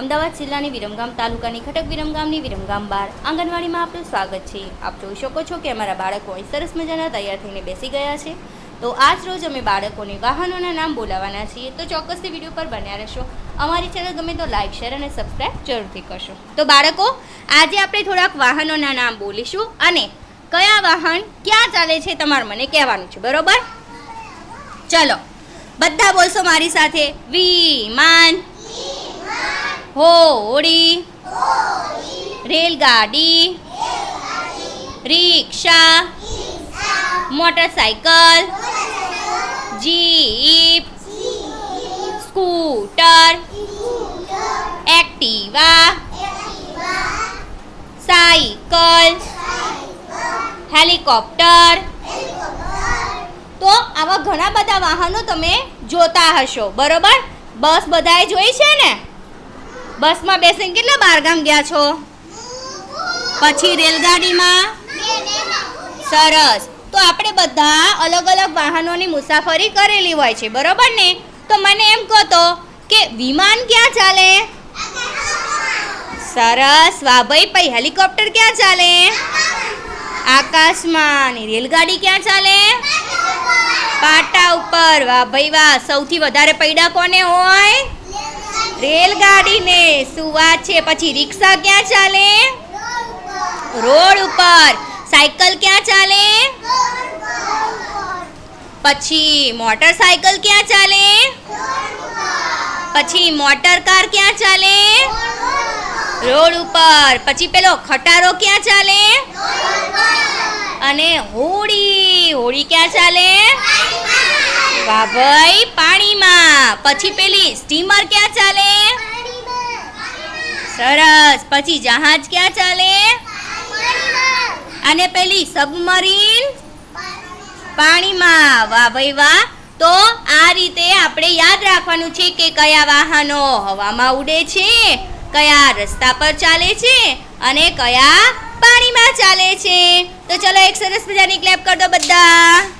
અમદાવાદ જિલ્લાની વિરમગામ તાલુકાની ખટક વિરમગામની વિરમગામ બાર આંગણવાડીમાં આપનું સ્વાગત છે. આપ જોઈ શકો છો કે અમારા બાળકો અહીં સરસ મજાના તૈયાર થઈને બેસી ગયા છે. તો આજ રોજ અમે બાળકોને વાહનોના નામ બોલાવવાના છીએ. તો ચોક્કસથી વીડિયો પર બન્યા રહેશો. અમારી ચેનલ ગમે તો લાઈક, શેર અને સબસ્ક્રાઈબ જરૂરથી કરશો. તો બાળકો, આજે આપણે થોડાક વાહનોના નામ બોલીશું અને કયા વાહન ક્યાં ચાલે છે તમારે મને કહેવાનું છે. બરોબર? ચલો, બધા બોલશો મારી સાથે. વિમાન હોડી રેલગાડી. Rickshaw. Motorcycle. Jeep. Scooter. Activa. Cycle. Helicopter. તો આવા ઘણા બધા વાહનો તમે જોતા હશો, બરોબર? બસ બધાએ જોઈ છે ને? બસમાં બેસીને કેટલા બારગામ ગયા છો? પછી રેલગાડીમાં? સરસ. તો આપણે બધા અલગ અલગ વાહનોની મુસાફરી કરેલી હોય છે, બરોબર ને? તો મને એમ કહો કે વિમાન ક્યાં ચાલે? સરસ. વાહ ભાઈ પછી હેલિકોપ્ટર ક્યાં ચાલે? આકાશમાં. ને રેલગાડી ક્યાં ચાલે? પાટા ઉપર. વાહ ભાઈ વાહ. સૌથી વધારે પૈડા કોને હોય? રેલગાડીને શું વાત છે. પછી રિક્ષા ક્યાં ચાલે? રોડ ઉપર. સાયકલ ક્યાં ચાલે? પછી મોટરસાયકલ ક્યાં ચાલે? પછી મોટર કાર ક્યાં ચાલે? રોડ ઉપર. પછી પેલો ખટારો ક્યાં ચાલે? અને હોડી હોડી ક્યાં ચાલે? વાહ ભાઈ પાણીમાં. પછી પેલી સ્ટીમર ક્યાં ચાલે? સરસ. પછી જહાજ ક્યાં ચાલે? અને પેલી સબમરીન? પાણીમાં. વાહ ભાઈ વાહ. તો આ રીતે આપણે યાદ રાખવાનું છે કે કયા વાહનો હવામાં ઉડે છે, કયા રસ્તા પર ચાલે છે અને કયા પાણીમાં ચાલે છે. તો ચલો એક સરસ મજાની ક્લેપ કરી દો બધા.